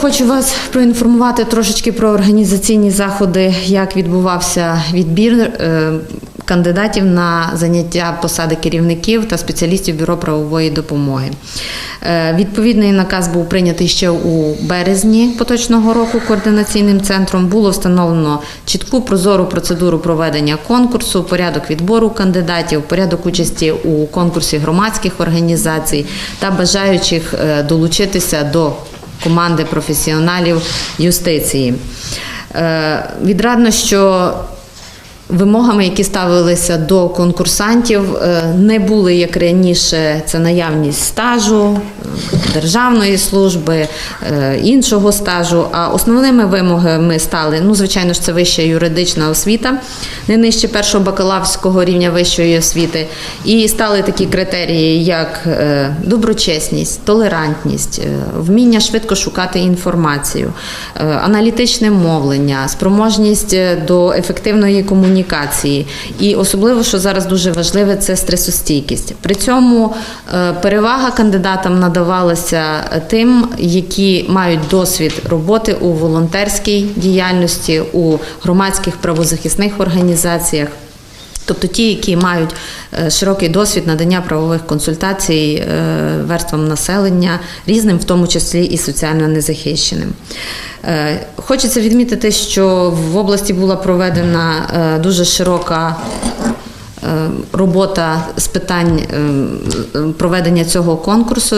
хочу вас проінформувати трошечки про організаційні заходи, як відбувався відбір е, кандидатів на заняття посади керівників та спеціалістів бюро правової допомоги. Е, Відповідний наказ був прийнятий ще у березні поточного року координаційним центром. Було встановлено чітку прозору процедуру проведення конкурсу, порядок відбору кандидатів, порядок участі у конкурсі громадських організацій та бажаючих е, долучитися до команди професіоналів юстиції. Е, Відрадно, що Вимогами, які ставилися до конкурсантів, е, не були як раніше це наявність стажу, е, державної служби, е, іншого стажу. А основними вимогами стали, ну, звичайно ж, це вища юридична освіта, не нижче першого бакалаврського рівня вищої освіти. І стали такі критерії, як доброчесність, толерантність, вміння швидко шукати інформацію, аналітичне мовлення, спроможність до ефективної комунікації. І особливо, що зараз дуже важливе, це стресостійкість. При цьому е, перевага кандидатам надавалася тим, які мають досвід роботи у волонтерській діяльності, у громадських правозахисних організаціях. Тобто ті, які мають е, широкий досвід надання правових консультацій е, верствам населення, різним, в тому числі і соціально незахищеним. Е, Хочеться відмітити, що в області була проведена дуже широка робота з питань проведення цього конкурсу.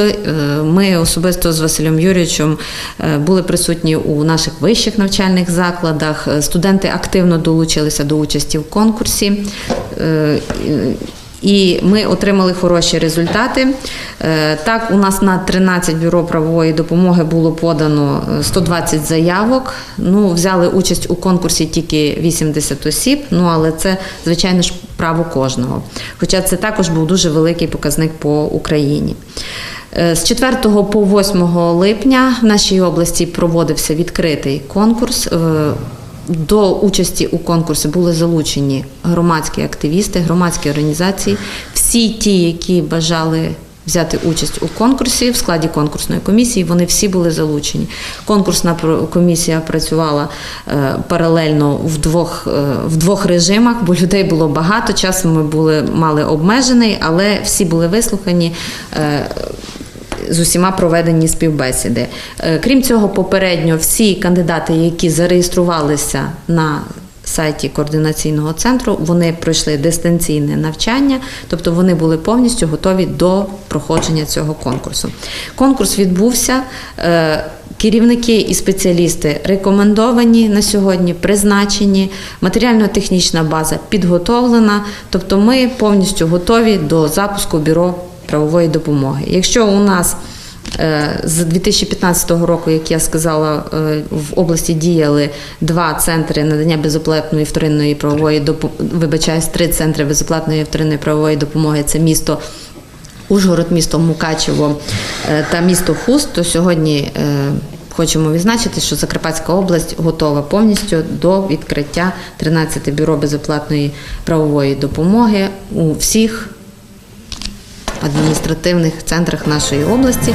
Ми особисто з Василем Юрійовичем були присутні у наших вищих навчальних закладах. Студенти активно долучилися до участі в конкурсі. Е, І ми отримали хороші результати. Е, Так, у нас на 13 бюро правової допомоги було подано е, 120 заявок. Ну, взяли участь у конкурсі тільки 80 осіб. Ну, але це, звичайно ж, право кожного. Хоча це також був дуже великий показник по Україні. Е, З 4 по 8 липня в нашій області проводився відкритий конкурс. Е, До участі у конкурсі були залучені громадські активісти, громадські організації, всі ті, які бажали взяти участь у конкурсі в складі конкурсної комісії, вони всі були залучені. Конкурсна комісія працювала е, паралельно в двох, е, в двох режимах, бо людей було багато. Часом ми були мали обмежений, але всі були вислухані. З усіма проведені співбесіди. Е, Крім цього, попередньо всі кандидати, які зареєструвалися на сайті координаційного центру, вони пройшли дистанційне навчання, тобто вони були повністю готові до проходження цього конкурсу. Конкурс відбувся. е, Керівники і спеціалісти рекомендовані на сьогодні, призначені, матеріально-технічна база підготовлена, тобто ми повністю готові до запуску бюро правової допомоги. Якщо у нас е, з 2015 року, як я сказала, е, в області діяли два центри надання безоплатної вторинної правової допомоги, вибачаюсь, три центри безоплатної вторинної правової допомоги. Це місто Ужгород, місто Мукачево е, та місто Хуст, то сьогодні хочемо відзначити, що Закарпатська область готова повністю до відкриття 13 бюро безоплатної правової допомоги у всіх адміністративних центрах нашої області.